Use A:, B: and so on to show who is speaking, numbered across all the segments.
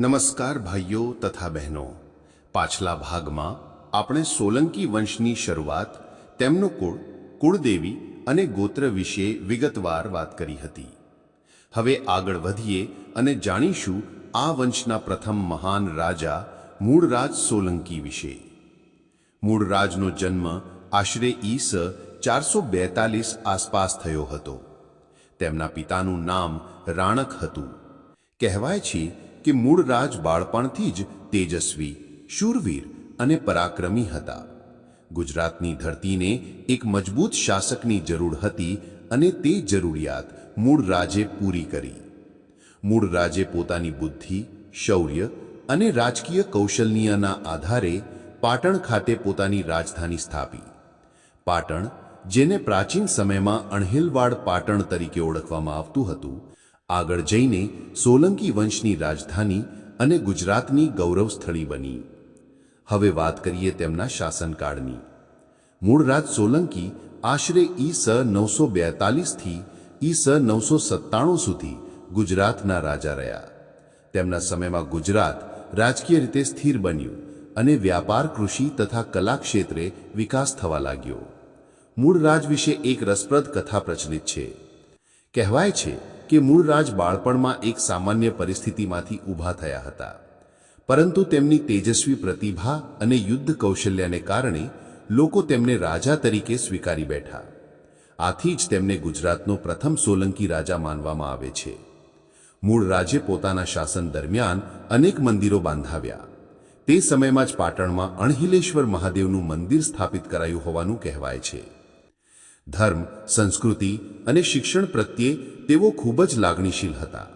A: નમસ્કાર ભાઈઓ તથા બહેનો. પાછલા ભાગમાં આપણે સોલંકી વંશની શરૂઆત, તેમનું કુળ, કુળદેવી અને ગોત્ર વિશે વિગતવાર વાત કરી હતી. હવે આગળ વધીએ અને જાણીશું આ વંશના પ્રથમ મહાન રાજા મૂળરાજ સોલંકી વિશે. મૂળરાજનો જન્મ આશરે ઈસ ચારસો બેતાલીસ આસપાસ થયો હતો. તેમના પિતાનું નામ રાણક હતું. કહેવાય છે કે મૂળરાજ બાળપણથી જ તેજસ્વી, શૂરવીર અને પરાક્રમી હતા. ગુજરાતની ધરતીને એક મજબૂત શાસકની જરૂર હતી અને તે જરૂરિયાત મૂળરાજે પૂરી કરી. મૂળરાજે પોતાની બુદ્ધિ, શૌર્ય અને રાજકીય કૌશલ્યના આધારે પાટણ ખાતે પોતાની રાજધાની સ્થાપી. પાટણ, જેને પ્રાચીન સમયમાં અણહિલવાડ પાટણ તરીકે ઓળખવામાં આવતું હતું આગળ જઈને સોલંકી વંશની રાજધાની અને ગુજરાતની ગૌરવ સ્થળી બની. હવે વાત કરીએ તેમના શાસનકાળની. મૂળરાજ સોલંકી આશરે ઈ સ નવસો બેતાલીસથી ઈ સ નવસો સત્તાણું સુધી ગુજરાતના રાજા રહ્યા. તેમના સમયમાં ગુજરાત રાજકીય રીતે સ્થિર બન્યું અને વ્યાપાર, કૃષિ તથા કલા ક્ષેત્રે વિકાસ થવા લાગ્યો. મૂળરાજ વિશે એક રસપ્રદ કથા પ્રચલિત છે. કહેવાય છે કે મૂળરાજ બાળપણમાં એક સામાન્ય પરિસ્થિતિમાંથી ઊભા થયા હતા. પરંતુ તેમની તેજસ્વી પ્રતિભા અને યુદ્ધ કૌશલ્યને કારણે લોકો તેમને રાજા તરીકે સ્વીકારી બેઠા. આથી જ તેમને ગુજરાતનો પ્રથમ સોલંકી રાજા માનવામાં આવે છે. મૂળ રાજે પોતાના શાસન દરમિયાન અનેક મંદિરો બાંધાવ્યા. તે સમયમાં જ પાટણમાં અણહિલેશ્વર મહાદેવનું મંદિર સ્થાપિત કરાયું હોવાનું કહેવાય છે. ધર્મ, સંસ્કૃતિ અને શિક્ષણ પ્રત્યે તેઓ ખૂબ જ લાગણીશીલ હતા.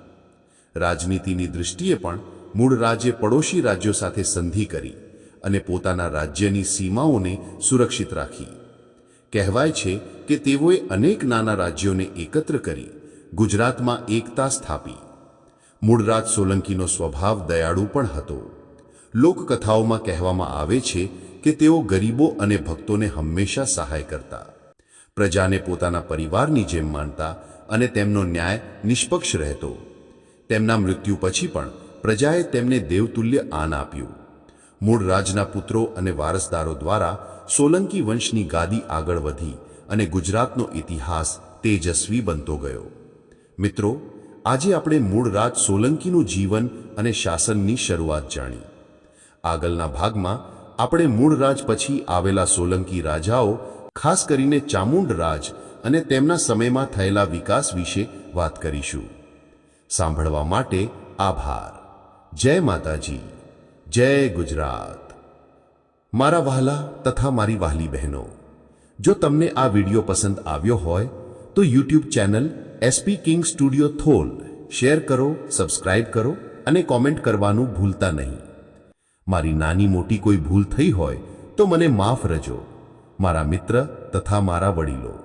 A: રાજનીતિની દૃષ્ટિએ પણ મૂળ રાજ્ય પડોશી રાજ્યો સાથે સંધિ કરી અને પોતાના રાજ્યની સીમાઓને સુરક્ષિત રાખી. કહેવાય છે કે તેઓએ અનેક નાના રાજ્યોને એકત્ર કરી ગુજરાતમાં એકતા સ્થાપી. મૂળરાજ સોલંકીનો સ્વભાવ દયાળુ પણ હતો. લોકકથાઓમાં કહેવામાં આવે છે કે તેઓ ગરીબો અને ભક્તોને હંમેશા સહાય કરતા. પ્રજાને પોતાના પરિવારની જેમ માનતા અને તેમનો ન્યાય નિષ્પક્ષ રહેતો. તેમના મૃત્યુ પછી પણ પ્રજાએ તેમને દેવતુલ્ય આન આપ્યું. મૂળ રાજના પુત્રો અને વારસદારો દ્વારા સોલંકી વંશની ગાદી આગળ વધી અને ગુજરાતનો ઇતિહાસ તેજસ્વી બનતો ગયો. મિત્રો, આજે આપણે મૂળ રાજ સોલંકીનું જીવન અને શાસનની શરૂઆત જાણી. આગળના ભાગમાં આપણે મૂળ રાજ પછી આવેલા સોલંકી રાજાઓ ખાસ કરીને ચામુંડ રાજ અને તેમના સમયમાં થયેલા વિકાસ વિશે વાત કરીશું. સાંભળવા માટે આભાર. જય માતાજી. જય ગુજરાત. મારા વહાલા તથા મારી વહાલી બહેનો, જો તમને આ વીડિયો પસંદ આવ્યો હોય, તો YouTube channel SP king studio Thol share કરો, સબસ્ક્રાઇબ કરો અને કોમેન્ટ કરવાનું ભૂલતા નહીં. મારી નાની મોટી કોઈ ભૂલ થઈ હોય, તો મને માફ રજો. મારા મિત્ર તથા મારા વડીલો.